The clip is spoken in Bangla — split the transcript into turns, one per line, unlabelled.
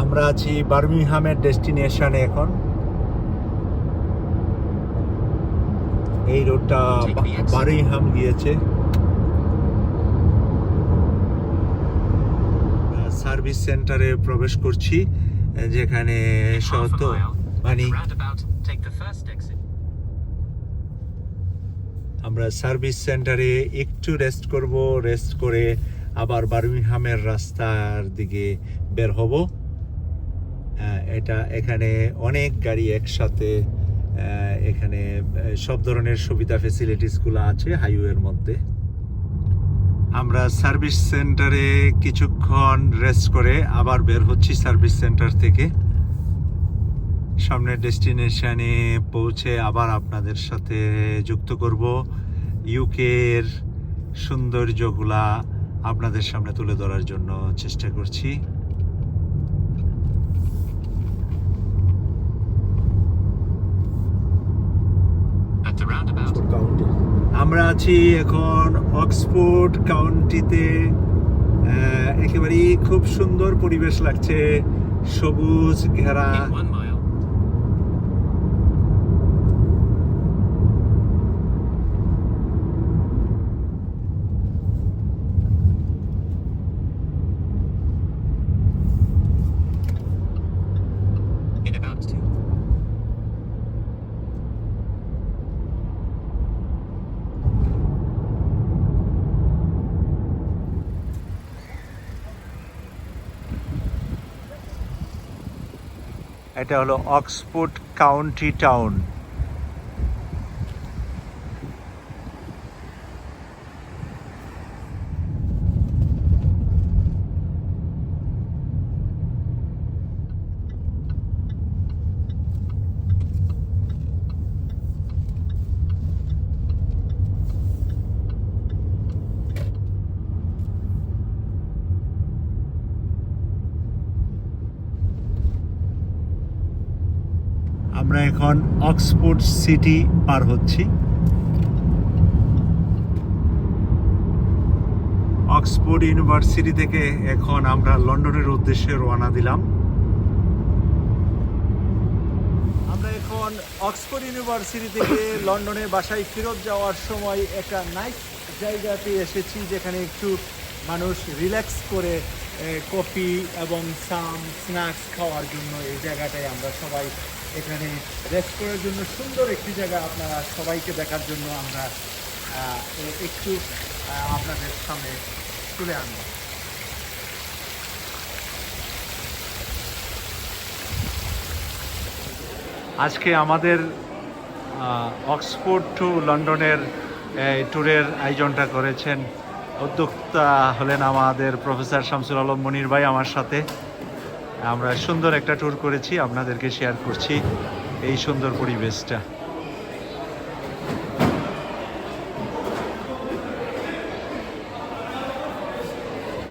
আমরা আছি বার্মিংহামের ডেস্টিনেশনে এখন। এই রোডটা বার্মিংহাম গিয়েছে। সার্ভিস সেন্টারে প্রবেশ করছি যেখানে শত মানে আমরা সার্ভিস সেন্টারে একটু রেস্ট করব রেস্ট করে আবার বার্মিংহামের রাস্তার দিকে বের হব। এটা এখানে অনেক গাড়ি একসাথে এখানে সব ধরনের সুবিধা ফেসিলিটিসগুলো আছে হাইওয়ের মধ্যে। আমরা সার্ভিস সেন্টারে কিছুক্ষণ রেস্ট করে আবার বের হচ্ছি সার্ভিস সেন্টার থেকে। সামনের ডেস্টিনেশনে পৌঁছে আবার আপনাদের সাথে যুক্ত করব। ইউকের সৌন্দর্যগুলা আপনাদের সামনে তুলে ধরার জন্য চেষ্টা করছি। আমরা আছি এখন অক্সফোর্ড কাউন্টিতে আহ, একেবারেই খুব সুন্দর পরিবেশ লাগছে সবুজ ঘেরা। এটা হলো অক্সফোর্ড কাউন্টি টাউন। আমরা এখন অক্সফোর্ড সিটি পার হচ্ছি। অক্সফোর্ড ইউনিভার্সিটি থেকে এখন আমরা লন্ডনের উদ্দেশ্যে রওনা দিলাম। আমরা এখন অক্সফোর্ড ইউনিভার্সিটি থেকে লন্ডনের বাসায় ফেরত যাওয়ার সময় একটা নাইস জায়গাতে এসেছি, যেখানে একটু মানুষ রিল্যাক্স করে কফি এবং সাম স্ন্যাক্স খাওয়ার জন্য এই জায়গাটায় আমরা সবাই এখানে রেস্ট করার জন্য সুন্দর একটি জায়গা আপনারা সবাইকে দেখার জন্য আমরা একটু আপনাদের সামনে তুলে আনব। আজকে আমাদের অক্সফোর্ড টু লন্ডনের ট্যুরের আয়োজনটা করেছেন উদ্যোক্তা হলেন আমাদের প্রফেসর শামসুল আলম মনির ভাই আমার সাথে। আমরা সুন্দর একটা ট্যুর করেছি, আপনাদেরকে শেয়ার করছি এই সুন্দর পরিবেশটা।